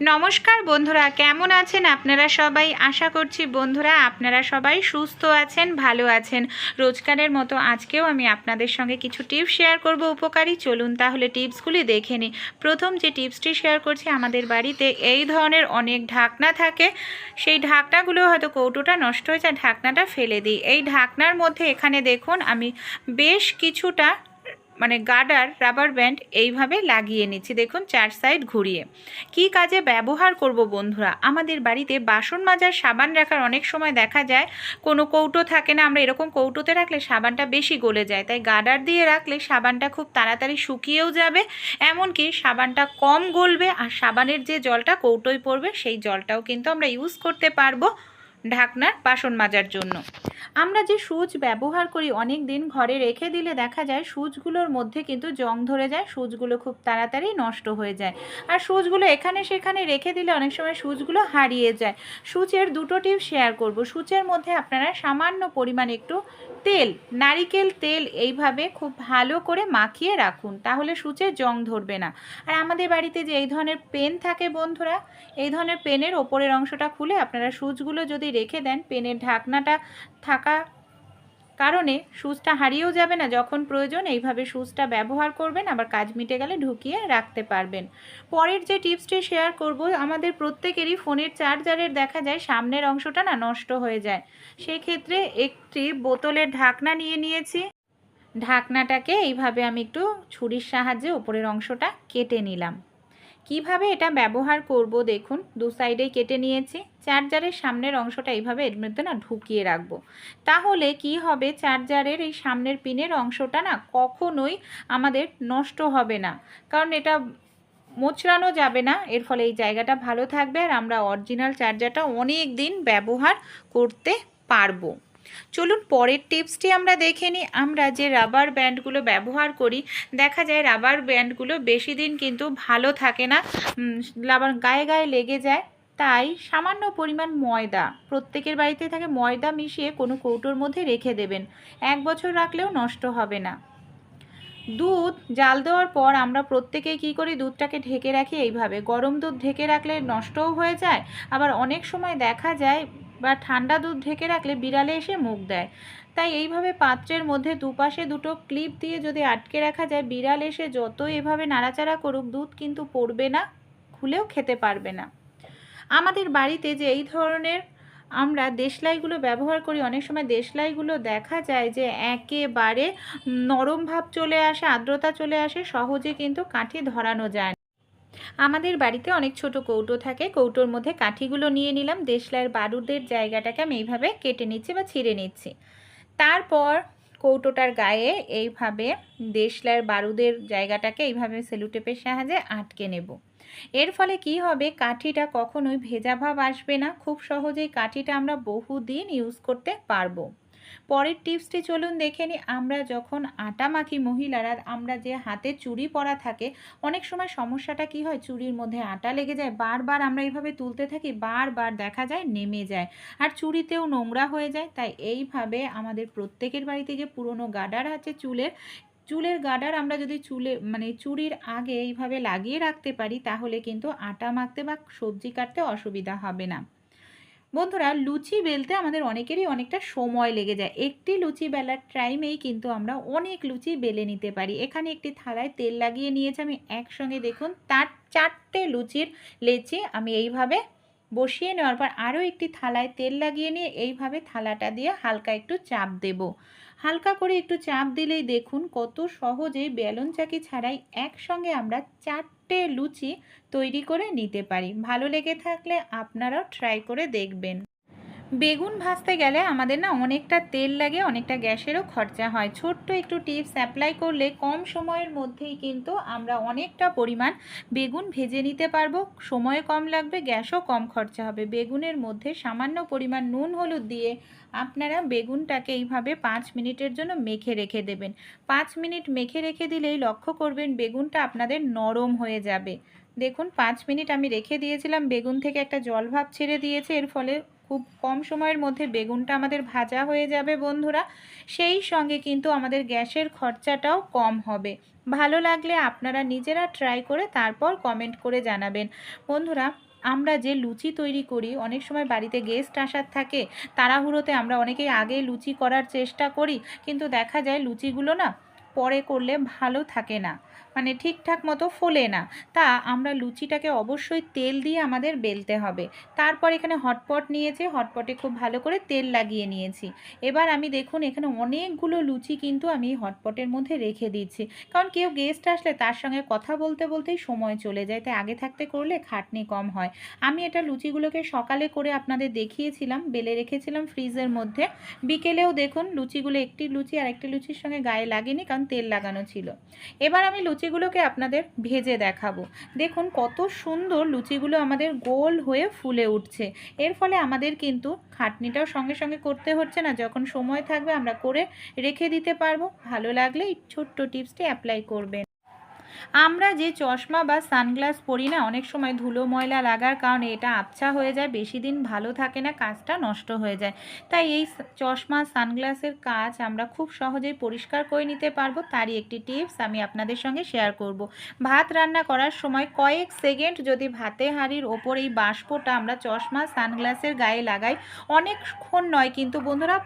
নমস্কার বন্ধুরা, কেমন আছেন আপনারা সবাই? আশা করছি বন্ধুরা আপনারা সবাই সুস্থ আছেন, ভালো আছেন। রোজকারের মতো আজকেও আমি আপনাদের সঙ্গে কিছু টিপস শেয়ার করব উপকারী। চলুন তাহলে টিপসগুলি দেখে নিই। প্রথম যে টিপসটি শেয়ার করছি আমাদের বাড়িতে, এই ধরনের অনেক ঢাকনা থাকে। সেই ঢাকনাগুলো হয়তো কৌটোটা নষ্ট হয়ে যায় ঢাকনাটা ফেলে দিই। এই ঢাকনার মধ্যে এখানে দেখুন, আমি বেশ কিছুটা মানে গার্ডার রাবার ব্যান্ড এইভাবে লাগিয়ে নিচ্ছি। দেখুন, চার সাইড ঘুরিয়ে। কি কাজে ব্যবহার করব বন্ধুরা? আমাদের বাড়িতে বাসন মাজার সাবান রাখার অনেক সময় দেখা যায়, কোনো কৌটো থাকে না, আমরা এরকম কৌটোতে রাখলে সাবানটা বেশি গলে যায়। তাই গার্ডার দিয়ে রাখলে সাবানটা খুব তাড়াতাড়ি শুকিয়েও যাবে, এমনকি সাবানটা কম গলবে আর সাবানের যে জলটা কৌটোয় পড়বে, সেই জলটাও কিন্তু আমরা ইউজ করতে পারব ঢাকনার বাসন মাজার জন্য। আমরা যে সুচ ব্যবহার করি অনেক দিন ঘরে রেখে দিলে দেখা যায় সুচগুলোর মধ্যে কিন্তু জং ধরে যায়, সুচগুলো খুব তাড়াতাড়ি নষ্ট হয়ে যায়। আর সুচগুলো এখানে সেখানে রেখে দিলে অনেক সময় সুচগুলো হারিয়ে যায়। সুচের দুটো টিপ শেয়ার করব। সুচের মধ্যে আপনারা সামান্য পরিমাণ একটু তেল, নারিকেল তেল এইভাবে খুব ভালো করে মাখিয়ে রাখুন। তাহলে সুচে জং ধরবে না। আর আমাদের বাড়িতে যে এই ধরনের পেন থাকে বন্ধুরা, এই ধরনের পেনের ওপরের অংশটা খুলে আপনারা সুচগুলো যদি রেখে দেন, পেনের ঢাকনাটা থাকা কারণে সুচটা হারিয়েও যাবে না। যখন প্রয়োজন, এইভাবে সুচটা ব্যবহার করবেন, আবার কাজ মিটে গেলে ঢুকিয়ে রাখতে পারবেন। পরের যে টিপসটি শেয়ার করব, আমাদের প্রত্যেকেরই ফোনের চার্জারের দেখা যায়, সামনের অংশটা না নষ্ট হয়ে যায়। সেই ক্ষেত্রে একটি বোতলের ঢাকনা নিয়ে নিয়েছি। ঢাকনাটাকে এইভাবে আমি একটু ছুরির সাহায্যে ওপরের অংশটা কেটে নিলাম। কীভাবে এটা ব্যবহার করব দেখুন, দু সাইডেই কেটে নিয়েছি, চার্জারের সামনের অংশটা এইভাবে এর মধ্যে না ঢুকিয়ে রাখব। তাহলে কি হবে, চার্জারের এই সামনের পিনের অংশটা না কখনোই আমাদের নষ্ট হবে না। কারণ এটা মোচড়ানো যাবে না, এর ফলে এই জায়গাটা ভালো থাকবে আর আমরা অরিজিনাল চার্জারটা অনেক দিন ব্যবহার করতে পারব। চলুন পরের টিপসটি আমরা দেখে নিই। আমরা যে রাবার ব্যান্ডগুলো ব্যবহার করি, দেখা যায় রাবার ব্যান্ডগুলো বেশি দিন কিন্তু ভালো থাকে না রাবার গায়ে গায়ে লেগে যায়। তাই সামান্য পরিমাণ ময়দা, প্রত্যেকের বাড়িতে থাকে ময়দা মিশিয়ে কোনো কৌটোর মধ্যে রেখে দেবেন। এক বছর রাখলেও নষ্ট হবে না। দুধ জাল দেওয়ার পর আমরা প্রত্যেকেই কী করি, দুধটাকে ঢেকে রাখি এইভাবে। গরম দুধ ঢেকে রাখলে নষ্টও হয়ে যায়। আবার অনেক সময় দেখা যায় বা ঠান্ডা দুধ ঢেকে রাখলে বিড়ালে এসে মুখ দেয়। তাই এইভাবে পাত্রের মধ্যে দুপাশে দুটো ক্লিপ দিয়ে যদি আটকে রাখা যায়, বিড়াল এসে যত এভাবে নাড়াচাড়া করুক, দুধ কিন্তু পড়বে না, খুলেও খেতে পারবে না। আমাদের বাড়িতে যে এই ধরনের আমরা দেশলাইগুলো ব্যবহার করি, অনেক সময় দেশলাইগুলো দেখা যায় যে একেবারে নরম ভাব চলে আসে, আর্দ্রতা চলে আসে, সহজে কিন্তু কাঠি ধরানো যায় আমাদের বাড়িতে অনেক ছোট কৌটো থাকে। কৌটোর মধ্যে কাঠিগুলো নিয়ে নিলাম। দেশলাইয়ের বারুদের জায়গাটাকে আমি এইভাবে কেটে নিচ্ছি বা ছিঁড়ে নিচ্ছি। তারপর কৌটোটার গায়ে এইভাবে দেশলাইয়ের বারুদের জায়গাটাকে এইভাবে সেলুটেপের সাহায্যে আটকে নেব। এর ফলে কি হবে? কাঠিটা কখনোই ভেজা ভাব আসবে না। খুব সহজেই কাঠিটা আমরা বহুদিন ইউজ করতে পারব। পরের টিপসটি চলুন দেখে নিই। আমরা যখন আটা মাখি মহিলারা, আমরা যে হাতে চুড়ি পরা থাকে, অনেক সময় সমস্যাটা কি হয়? চুড়ির মধ্যে আটা লেগে যায়, বারবার আমরা এইভাবে তুলতে থাকি, বারবার দেখা যায় নেমে যায় আর চুড়িতেও নোংরা হয়ে যায়। তাই এইভাবে আমাদের প্রত্যেকের বাড়িতে যে পুরনো গার্ডার আছে চুলের চুলের গার্ডার আমরা যদি চুলে মানে চুরির আগে এইভাবে লাগিয়ে রাখতে পারি, তাহলে কিন্তু আটা মাখতে বা সবজি কাটতে অসুবিধা হবে না। বন্ধুরা, লুচি বেলতে আমাদের অনেকেরই অনেকটা সময় লেগে যায়। একটি লুচি বেলার টাইমেই কিন্তু আমরা অনেক লুচি বেলে নিতে পারি। এখানে একটি থালায় তেল লাগিয়ে নিয়েছি আমি। একসঙ্গে দেখুন, তার চারটে লুচির লেচি আমি এইভাবে বসিয়ে নেওয়ার পর আরও একটি থালায় তেল লাগিয়ে নিয়ে এইভাবে থালাটা দিয়ে হালকা একটু চাপ দেব। হালকা করে একটু চাপ দিলেই দেখুন কত সহজেই বেলুন চাকি ছাড়াই একসঙ্গে আমরা চারটে লুচি তৈরি করে নিতে পারি। ভালো লেগে থাকলে আপনারাও ট্রাই করে দেখবেন। বেগুন ভাজতে গেলে আমাদের না অনেকটা তেল লাগে, অনেকটা গ্যাসেরও খরচা হয়। ছোট্ট একটু টিপস অ্যাপ্লাই করলে কম সময়ের মধ্যেই কিন্তু আমরা অনেকটা পরিমাণ বেগুন ভেজে নিতে পারব। সময় কম লাগবে, গ্যাসও কম খরচা হবে। বেগুনের মধ্যে সামান্য পরিমাণ নুন, হলুদ দিয়ে আপনারা বেগুনটাকে এইভাবে পাঁচ মিনিটের জন্য মেখে রেখে দেবেন। পাঁচ মিনিট মেখে রেখে দিলেই লক্ষ্য করবেন বেগুনটা আপনাদের নরম হয়ে যাবে। দেখুন, পাঁচ মিনিট আমি রেখে দিয়েছিলাম, বেগুন থেকে একটা জল ভাব ছেড়ে দিয়েছে, এর ফলে খুব কম সময়ের মধ্যে বেগুনটা আমাদের ভাজা হয়ে যাবে বন্ধুরা। সেই সঙ্গে কিন্তু আমাদের গ্যাসের খরচাটাও কম হবে। ভালো লাগলে আপনারা নিজেরা ট্রাই করে তারপর কমেন্ট করে জানাবেন। বন্ধুরা, আমরা যে লুচি তৈরি করি, অনেক সময় বাড়িতে গেস্ট আসার থাকে, তাড়াহুড়োতে আমরা অনেকেই আগে লুচি করার চেষ্টা করি, কিন্তু দেখা যায় লুচিগুলো না পরে করলে ভালো থাকে না। মানে ঠিকঠাক মতো ফোলে না। তা আমরা লুচিটাকে অবশ্যই তেল দিয়ে আমাদের বেলতে হবে। তারপর এখানে হটপট নিয়েছি, হটপটে খুব ভালো করে তেল লাগিয়ে নিয়েছি। এবার আমি দেখুন, এখানে অনেকগুলো লুচি কিন্তু আমি হটপটের মধ্যে রেখে দিচ্ছি। কারণ কেউ গেস্ট আসলে তার সঙ্গে কথা বলতে বলতেই সময় চলে যায়। তাই আগে থাকতে করলে খাটনি কম হয়। আমি এটা লুচিগুলোকে সকালে করে আপনাদের দেখিয়েছিলাম, বেলে রেখেছিলাম ফ্রিজের মধ্যে। বিকেলেও দেখুন, লুচিগুলো একটি লুচি আর একটি লুচির সঙ্গে গায়ে লাগেনি কারণ তেল লাগানো ছিল। এবার আমি লুচিগুলোকে আপনাদের ভেজে দেখাবো। দেখুন কত সুন্দর লুচিগুলো আমাদের গোল হয়ে ফুলে উঠছে। এর ফলে আমাদের কিন্তু খাটনিটাও সঙ্গে সঙ্গে করতে হচ্ছে না। যখন সময় থাকবে আমরা করে রেখে দিতে পারব। ভালো লাগলে এই ছোট্ট টিপসটি অ্যাপ্লাই করবেন। আমরা যে চশমা বা সানগ্লাস পরি না, অনেক সময় ধুলো, ময়লা লাগার কারণে এটা আবছা হয়ে যায়, বেশি দিন ভালো থাকে না, কাজটা নষ্ট হয়ে যায় তাই এই চশমা, সানগ্লাসের কাজ আমরা খুব সহজেই পরিষ্কার করে নিতে পারব তারই একটি টিপস আমি আপনাদের সঙ্গে শেয়ার করব। ভাত রান্না করার সময় কয়েক সেকেন্ড যদি ভাতে হাঁড়ির ওপর এই বাষ্পটা আমরা চশমা, সানগ্লাসের গায়ে লাগাই, অনেকক্ষণ নয় কিন্তু বন্ধুরা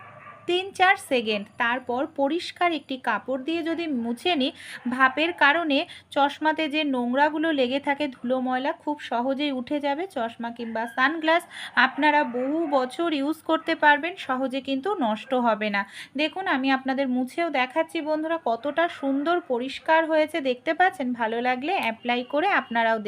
তিন চার সেকেন্ড। তারপর পরিষ্কার একটি কাপড় দিয়ে যদি মুছে নিই ভাপের কারণে চশমাতে যে নোংরাগুলো লেগে থাকে ধুলো ময়লা খুব সহজেই উঠে যাবে। চশমা কিংবা সানগ্লাস আপনারা বহু বছর ইউজ করতে পারবেন, সহজে কিন্তু নষ্ট হবে না। দেখুন, আমি আপনাদের মুছেও দেখাচ্ছি বন্ধুরা কতটা সুন্দর পরিষ্কার হয়েছে। দেখতে পাচ্ছেন? ভালো লাগলে অ্যাপ্লাই করে আপনারাও দেখ